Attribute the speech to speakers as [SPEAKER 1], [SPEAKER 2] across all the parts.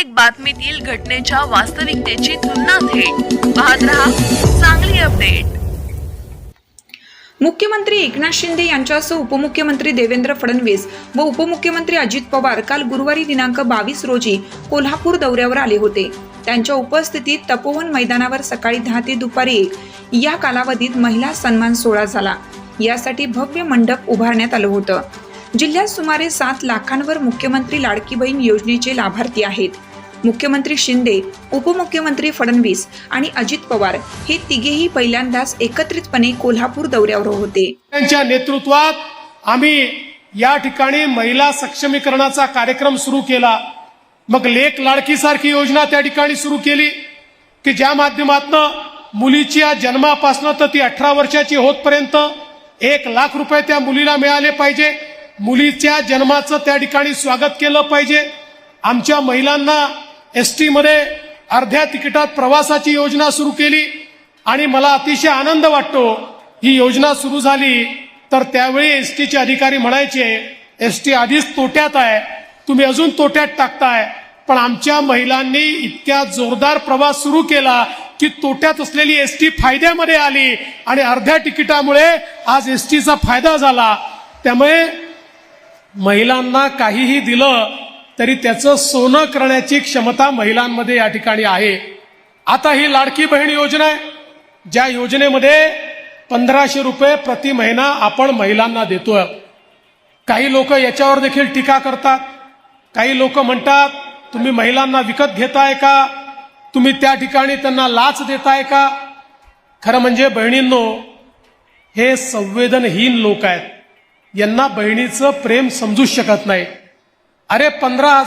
[SPEAKER 1] प्रत्येक बातमीतील घटनेच्या वास्तविकतेची तुलना थेट. पाहत रहा चांगली अपडेट
[SPEAKER 2] मुख्यमंत्री एकनाथ शिंदे यांच्यासह उपमुख्यमंत्री देवेंद्र फडणवीस व उपमुख्यमंत्री अजित पवार काल गुरुवारी दिनांक बावीस रोजी कोल्हापूर दौऱ्यावर आले होते. त्यांच्या उपस्थितीत तपोवन मैदानावर सकाळी दहा ते दुपारी एक या कालावधीत महिला सन्मान सोहळा झाला. यासाठी भव्य मंडप उभारण्यात आलं होतं. जिल्ह्यात सुमारे सात लाखांवर मुख्यमंत्री लाडकी बहीण योजनेचे लाभार्थी आहेत. मुख्यमंत्री शिंदे उपमुख्यमंत्री फडणवीस आणि अजित पवार हे तिघेही पहिल्यांदाच एकत्रितपणे कोल्हापूर दौऱ्यावर होते.
[SPEAKER 3] त्यांच्या नेतृत्वात आम्ही या ठिकाणी महिला सक्षमीकरणाचा कार्यक्रम सुरू केला. मग लेख लाडकी सारखी योजना त्या ठिकाणी सुरू केली की ज्या माध्यमातनं मुलीच्या जन्मापासनं तर ती अठरा वर्षाची होतपर्यंत एक लाख रुपये त्या मुलीला मिळाले पाहिजे. मुलीच्या जन्माचं त्या ठिकाणी स्वागत केलं पाहिजे. आमच्या महिलांना एस टीमध्ये अर्ध्या तिकिटात प्रवासाची योजना सुरू केली आणि मला अतिशय आनंद वाटतो. ही योजना सुरू झाली तर त्यावेळी एस टीचे अधिकारी म्हणायचे एस टी आधीच तोट्यात आहे. तुम्ही अजून तोट्यात टाकताय. पण आमच्या महिलांनी इतक्या जोरदार प्रवास सुरू केला की तोट्यात असलेली एस टी फायद्यामध्ये आली आणि अर्ध्या तिकिटामुळे आज एस टीचा फायदा झाला. त्यामुळे महिलांना काहीही दिलं तरी त्याचं सोनं करण्याची क्षमता महिलांमध्ये या ठिकाणी आहे. आता ही लाडकी बहीण योजना आहे ज्या योजनेमध्ये पंधराशे रुपये प्रति महिना आपण महिलांना देतोय. काही लोक याच्यावर देखील टीका करतात. काही लोक म्हणतात तुम्ही महिलांना विकत घेताय का? तुम्ही त्या ठिकाणी त्यांना लाच देताय का? खरं म्हणजे बहिणींनो हे संवेदनहीन लोक आहेत. यांना बहिणीचं प्रेम समजूच शकत नाही. अरे पंधरा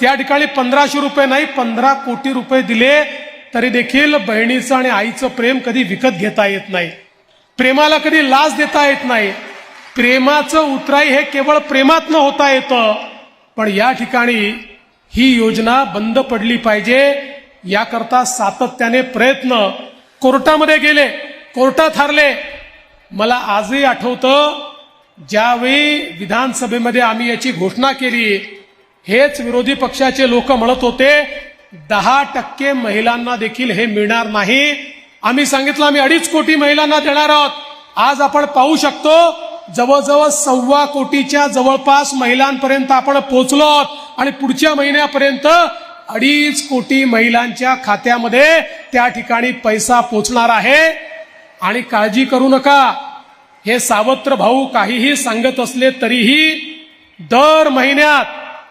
[SPEAKER 3] त्या ठिकाणी पंधराशे रुपये नाही पंधरा कोटी रुपये दिले तरी देखील बहिणीचं आणि आईचं प्रेम कधी विकत घेता येत नाही. प्रेमाला कधी लाच देता येत नाही. प्रेमाचं उतराई हे केवळ प्रेमातनं होता येतं. पण या ठिकाणी ही योजना बंद पडली पाहिजे याकरता सातत्याने प्रयत्न. कोर्टामध्ये गेले कोर्टात हारले. मला आजही आठवतं ज्यावेळी विधानसभेमध्ये आम्ही याची घोषणा केली हेच विरोधी पक्षाचे लोक म्हणत होते दहा टक्के महिलांना देखील हे मिळणार नाही. आम्ही सांगितलं आम्ही अडीच कोटी महिलांना देणार आहोत. आज आपण पाहू शकतो जवळजवळ सव्वा कोटीच्या जवळपास महिलांपर्यंत आपण पोहोचलो आहोत. आणि पुढच्या महिन्यापर्यंत अडीच कोटी महिलांच्या खात्यामध्ये त्या ठिकाणी पैसा पोचणार आहे. आणि काळजी करू नका. हे सावत्र भाऊ काहीही सांगत असले तरीही दर महिन्यात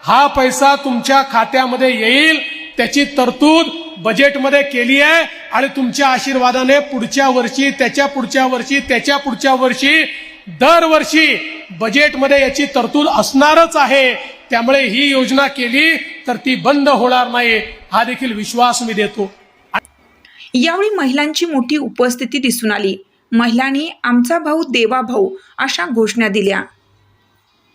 [SPEAKER 3] हा पैसा तुमच्या खात्यामध्ये येईल त्याची तरतूद बजेटमध्ये केली आहे आणि तुमच्या आशीर्वादाने पुढच्या वर्षी त्याच्या पुढच्या वर्षी त्याच्या पुढच्या वर्षी दरवर्षी बजेटमध्ये याची तरतूद असणारच आहे. त्यामुळे ही योजना केली तर ती बंद होणार नाही हा देखील विश्वास मी देतो.
[SPEAKER 2] यावेळी महिलांची मोठी उपस्थिती दिसून आली. महिलांनी आमचा भाऊ देवा भाऊ अशा घोषणा दिल्या.